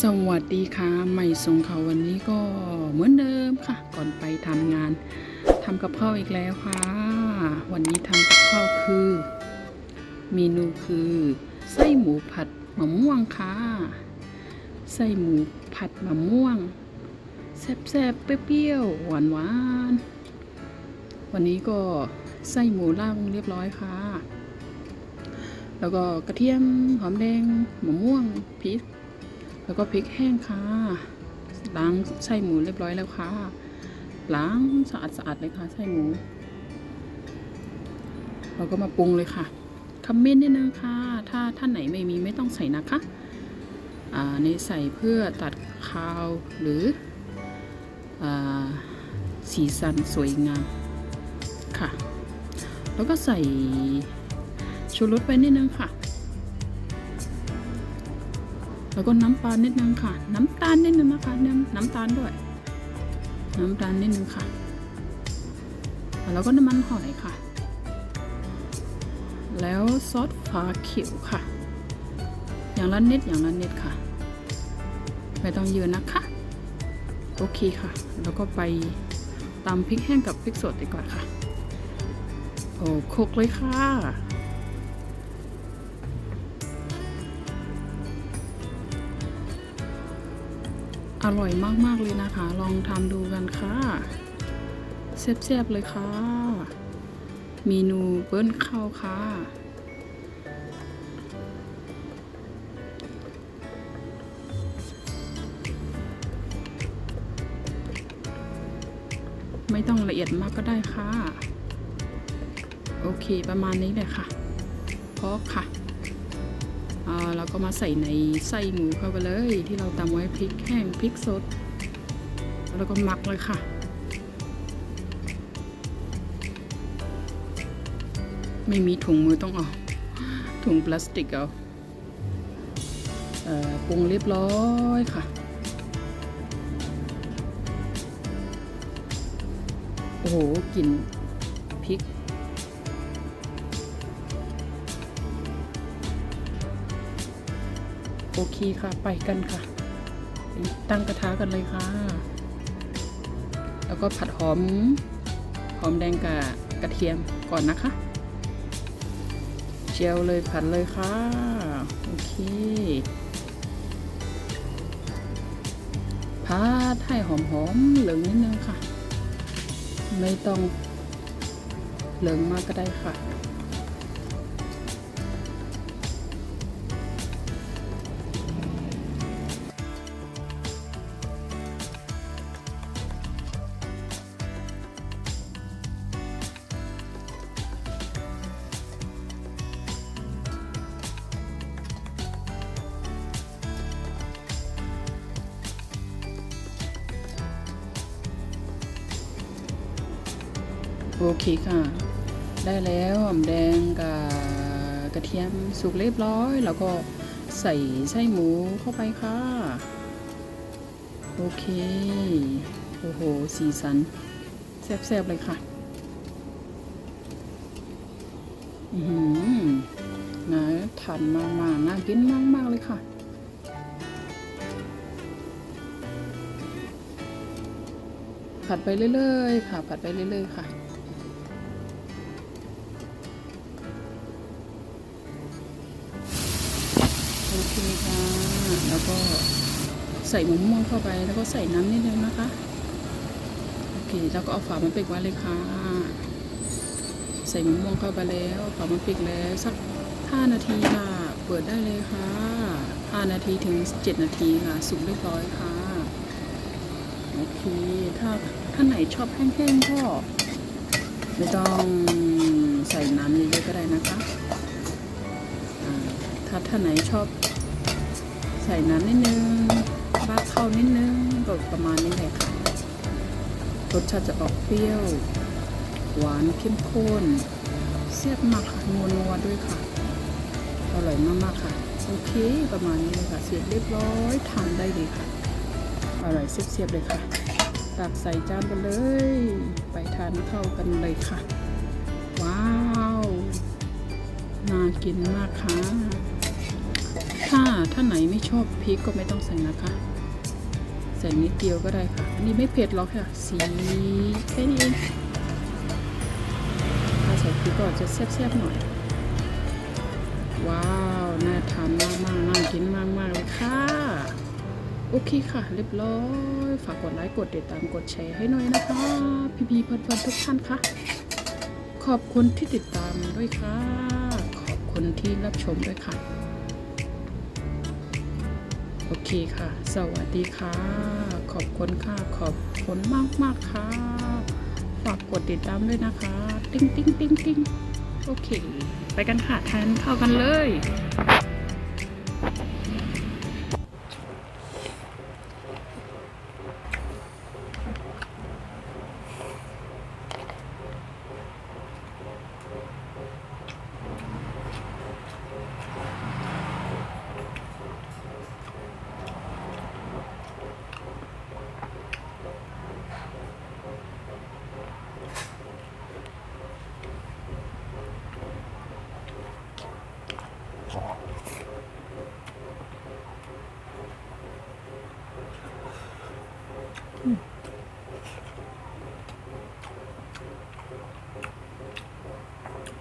สวัสดีค่ะใหม่ส่งเขาวันนี้ก็เหมือนเดิมค่ะ ก่อนไปทำงานทำกับข้าวอีกแล้วค่ะ วันนี้ทำกับข้าวคือ เมนูคือไส้หมูผัดมะม่วงค่ะไส้หมูผัดมะม่วงแซ่บๆเปรี้ยวๆหวานๆวันนี้ก็ไส้หมูล่างเรียบร้อยค่ะ แล้วก็กระเทียมหอมแดงมะม่วงพริก แล้วก็พริกแห้งค่ะ ล้างไส้หมูเรียบร้อยแล้วค่ะ ล้างสะอาดสะอาดเลยค่ะไส้หมู เราก็มาปรุงเลยค่ะคอมเมนต์นิดนึงค่ะถ้าท่านไหนไม่มีไม่ต้องใส่นะคะอ่าในใส่เพื่อตัดคาวหรืออ่าสีสันสวยงามค่ะ แล้วก็ใส่ชูรสไปนิดนึงค่ะ แล้วก็น้ำปลานิดนึงค่ะ น้ำตาลนิดนึงนะคะน้ำน้ำตาลด้วย น้ำตาลนิดนึงค่ะ แล้วก็น้ำมันหอยค่ะ แล้วซอสฟ้าเขียวค่ะ อย่างละนิดอย่างละนิดค่ะ ไม่ต้องเยอะนะคะ โอเคค่ะ แล้วก็ไปตำพริกแห้งกับพริกสดดีกว่าค่ะ โอ้คลุกเลยค่ะ อร่อยมาก ๆ เลยนะคะ ลองทำดูกันค่ะแซ่บๆเลยค่ะ เมนูเบิ้ลข้าวค่ะ ไม่ต้องละเอียดมากก็ได้ค่ะ โอเคประมาณนี้เลยค่ะพอค่ะ เราก็มาใส่ในไส้หมูเข้าไปเลย ที่เราตำไว้พริกแห้งพริกสด แล้วก็หมักเลยค่ะ ไม่มีถุงมือต้องเอาถุงพลาสติกเอาเออปรุงเรียบร้อยค่ะโอ้โหกลิ่นพริก เคค่ะ ไปกันค่ะ ตั้งกระทะกันเลยค่ะ แล้วก็ผัดหอม หอมแดงกับกระเทียมก่อนนะคะ เจียวเลยผัดเลยค่ะ โอเคผัดให้หอมๆเหลืองนิดนึงค่ะ ไม่ต้องเหลืองมากก็ได้ค่ะ โอเคค่ะ ได้แล้วหอมแดงกับกระเทียมสุกเรียบร้อย แล้วก็ใส่ไส้หมูเข้าไปค่ะ โอเค โอ้โห สีสันแซ่บๆเลยค่ะ อือหือน่าทานมากๆ น่ากินมาก ๆ เลยค่ะผัดไปเรื่อยๆค่ะผัดไปเรื่อยๆค่ะ แล้วก็ใส่มะม่วงเข้าไป แล้วก็ใส่น้ำนิดนึงนะคะ โอเค แล้วก็เอาฝามาปิดไว้เลยค่ะ ใส่มะม่วงเข้าไปแล้วฝามาปิดแล้วสัก 5 นาทีค่ะ เปิดได้เลยค่ะ 5 นาทีถึง 7 นาทีค่ะ สุกเรียบร้อยค่ะ โอเค ถ้าท่านไหนชอบแห้งๆก็ไม่ต้องใส่น้ำเยอะๆก็ได้นะคะ ถ้าท่านไหนชอบ ส่น้ำนิดนึงราดข้านิดนึงก็ประมาณนี้แหละค่ะรสชาติจะออกเปรี้ยว หวานเข้มข้นเสียบมากค่ะนัวๆด้วยค่ะ อร่อยมากๆค่ะ โอเค ประมาณนี้เลยค่ะ เสร็จเรียบร้อยทานได้เลยค่ะ อร่อยเสียบๆเลยค่ะ ตักใส่จานกันเลย ไปทานเข้ากันเลยค่ะ ว้าว น่ากินมากค่ะ ถ้าถ้าไหนไม่ชอบพริกก็ไม่ต้องใส่นะคะ ใส่นิดเดียวก็ได้ค่ะ อันนี้ไม่เผ็ดหรอกค่ะ สีแค่นี้เองถ้าใส่พริกก็จะแซ่บๆหน่อย ว้าว น่าทานมากๆน่ากินมากมากๆเลยค่ะ โอเคค่ะ เรียบร้อย ฝากกดไลค์กดติดตามกดแชร์ให้หน่อยนะคะ พี่พีเพื่อนๆทุกท่านค่ะ ขอบคุณที่ติดตามด้วยค่ะ ขอบคุณที่รับชมด้วยค่ะ โอเคค่ะ สวัสดีค่ะ ขอบคุณค่ะ ขอบคุณมากมากค่ะ ฝากกดติดตามด้วยนะคะ ติ้งติ้งติ้งติ้งโอเค ไปกันค่ะทานข้าวกันเลย เ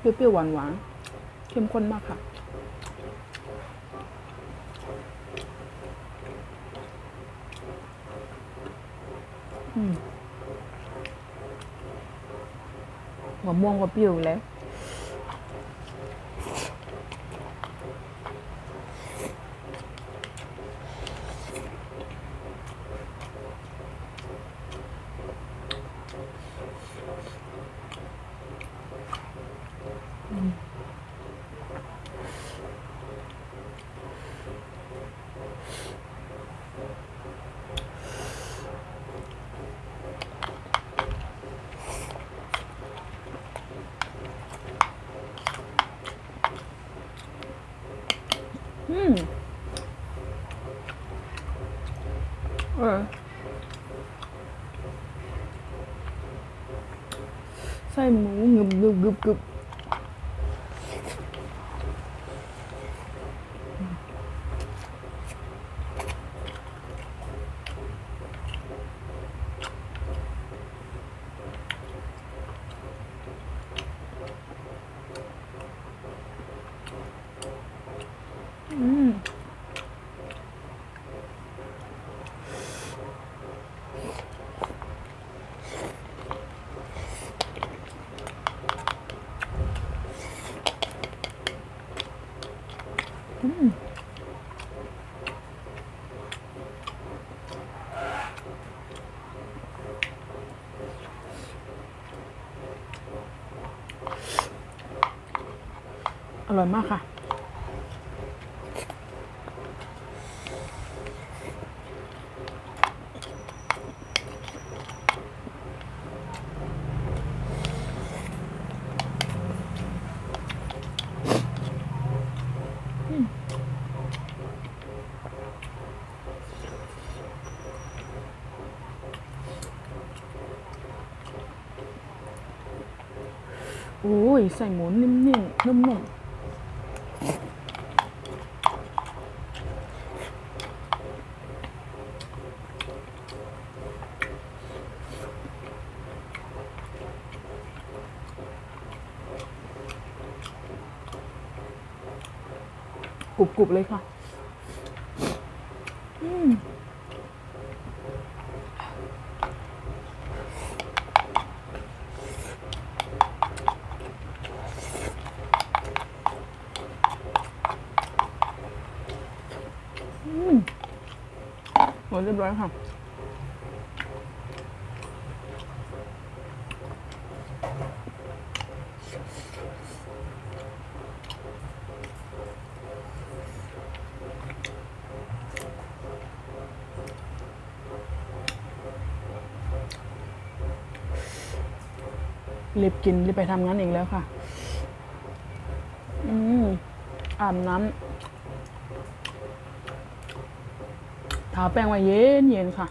ปรี้ยวๆหวานๆเข้มข้นมากค่ะ อืมมะม่วงก็เปรี้ยวแล้ว อืมเออไส้หมู อร่อยมากค่ะ โอ้ย ใส่หมูนิ่มๆนุ่มๆกรุบๆเลยค่ะ อืม หมด เรียบร้อยค่ะรีบกินรีบไปทำงานอีกแล้วค่ะ อืมอาบน้ำ ทาแป้งไว้เย็นเย็นค่ะ